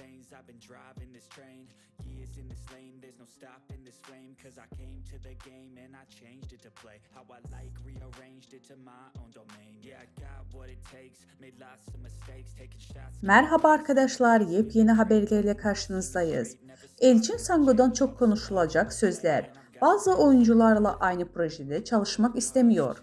veins. I've been driving this train. Years in this lane, there's no stopping this flame. Cause I came to the game and I changed it to play. How I like, rearranged it to my own domain. Yeah, I got what it takes. Made lots of mistakes, taking shots. Merhaba arkadaşlar, yepyeni haberlerle karşınızdayız. Elçin Sango'dan çok konuşulacak sözler. Bazı oyuncularla aynı projede çalışmak istemiyor.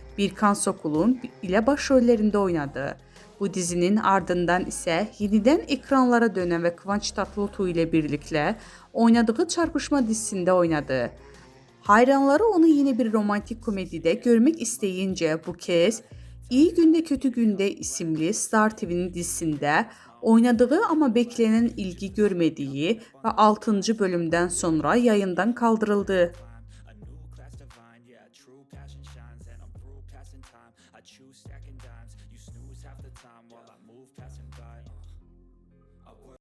Birkan Sokul'un ile başrollerinde oynadı. Bu dizinin ardından ise yeniden ekranlara dönen ve Kıvanç Tatlıtuğ ile birlikte oynadığı Çarpışma dizisinde oynadı. Hayranları onu yine bir romantik komedide görmek isteyince bu kez İyi Günde Kötü Günde isimli Star TV'nin dizisinde oynadığı ama beklenen ilgi görmediği ve 6. bölümden sonra yayından kaldırıldı. yeah, true passion shines, and I'm through passing time. I choose stacking dimes, you snooze half the time while I move